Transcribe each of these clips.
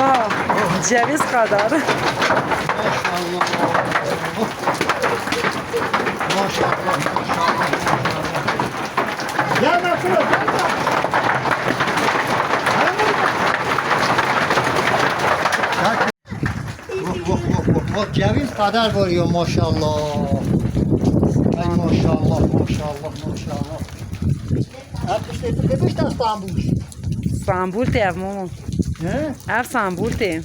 Aa, ceviz kadar. Maşallah. Maşallah, maşallah. Gel bak, ceviz kadar vuruyor maşallah. Ay maşallah, maşallah, maşallah. Artık işte demiş de İstanbul. Sambul te momo. He? Sambul te.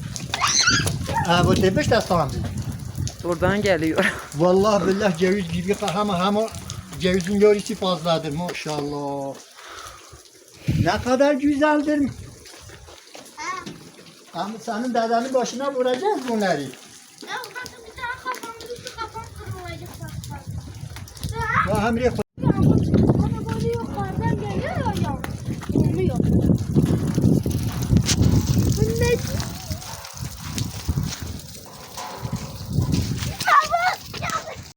Ha bu demiş de İstanbul. Oradan geliyor. Vallahi billah ceviz gibi ama ama cevizin görüsü fazladır maşallah. Ne kadar güzeldir. Ama senin dedenin başına vuracağız bunları. Ya daha kafam kırılacak bak bak. Ya Emre